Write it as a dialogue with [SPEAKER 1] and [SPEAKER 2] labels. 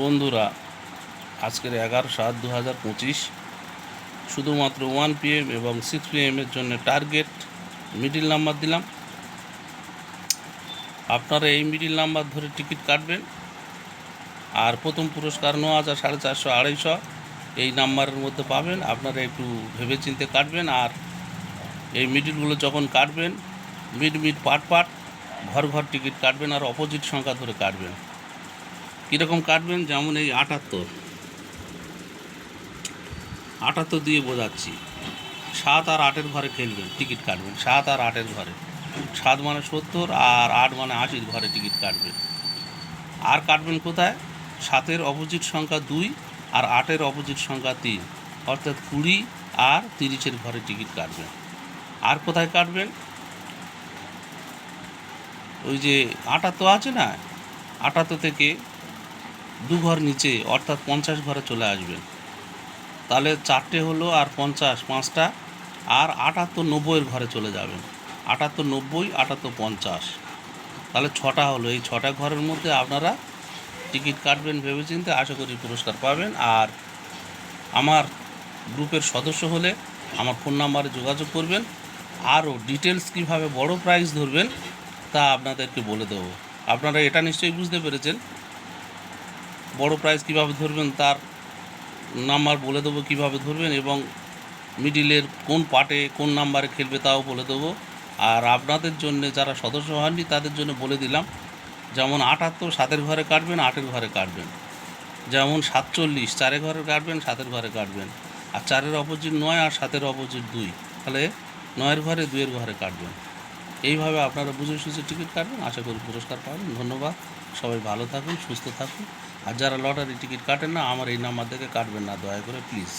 [SPEAKER 1] বন্ধুরা, আজকের এগারো সাত দু হাজার পঁচিশ, শুধুমাত্র ওয়ান পিএম এবং সিক্স পিএমের জন্য টার্গেট, মিডিল নাম্বার দিলাম। আপনারা এই মিডিল নাম্বার ধরে টিকিট কাটবেন। আর প্রথম পুরস্কার ন হাজার সাড়ে চারশো আড়াইশো এই নাম্বারের মধ্যে পাবেন। আপনারা একটু ভেবেচিন্তে কাটবেন আর এই মিডিলগুলো যখন কাটবেন, মিড মিড পাট পাট, ঘর ঘর টিকিট কাটবেন আর অপোজিট সংখ্যা ধরে কাটবেন। কীরকম কাটবেন? যেমন এই আটাত্তর। আটাত্তর দিয়ে বোঝাচ্ছি। সাত আর আটের ঘরে খেলবেন, টিকিট কাটবেন। সাত আর আটের ঘরে। সাত মানে সত্তর আর আট মানে আশির ঘরে টিকিট কাটবেন। আর কাটবেন কোথায়? সাতের অপোজিট সংখ্যা দুই আর আটের অপোজিট সংখ্যা তিন। অর্থাৎ কুড়ি আর তিরিশের ঘরে টিকিট কাটবেন। আর কোথায় কাটবেন? ওই যে আটাত্তর আছে না? আটাত্তর থেকে দু ঘর নিচে, অর্থাৎ পঞ্চাশ ঘরে চলে আসবেন তাহলে চারটে হলো আর পঞ্চাশ, পাঁচটা, আর আটাত্তর নব্বইয়ের ঘরে চলে যাবেন। আটাত্তর নব্বই, আটাত্তর পঞ্চাশ। তাহলে ছটা হলো। এই ছটা ঘরের মধ্যে আপনারা টিকিট কাটবেন ভেবেচিন্তে, আশা করি পুরস্কার পাবেন। আর আমার গ্রুপের সদস্য হলে আমার ফোন নাম্বারে যোগাযোগ করবেন। আরও ডিটেলস কীভাবে বড় প্রাইজ ধরবেন, তা আপনাদেরকে বলে দেবো। আপনারা এটা নিশ্চয়ই বুঝতে পেরেছেন। বড় প্রাইজ কীভাবে ধরবেন, তার নাম্বার বলে দেবো কীভাবে ধরবেন এবং মিডিলের কোন পার্টে কোন নাম্বারে খেলবে তাও বলে দেবো। আর আপনাদের জন্য যারা সদস্য হননি, তাদের জন্য বলে দিলাম, যেমন আটাত্তর সাতের ঘরে কাটবেন, আটের ঘরে কাটবেন। যেমন সাতচল্লিশ চারের ঘরে কাটবেন, সাতের ঘরে কাটবেন। আর চারের অপোজিট নয় আর সাতের অপোজিট দুই। তাহলে নয়ের ঘরে দুইয়ের ঘরে কাটবেন। এইভাবে আপনারা বুঝে সুঝে টিকিট কাটবেন। আশা করি পুরস্কার পাবেন। ধন্যবাদ। সবাই ভালো থাকুন, সুস্থ থাকুন। আর যারা লটারি টিকিট কাটেন না, আমার এই নাম্বার থেকে কাটবেন না, দয়া করে প্লিজ।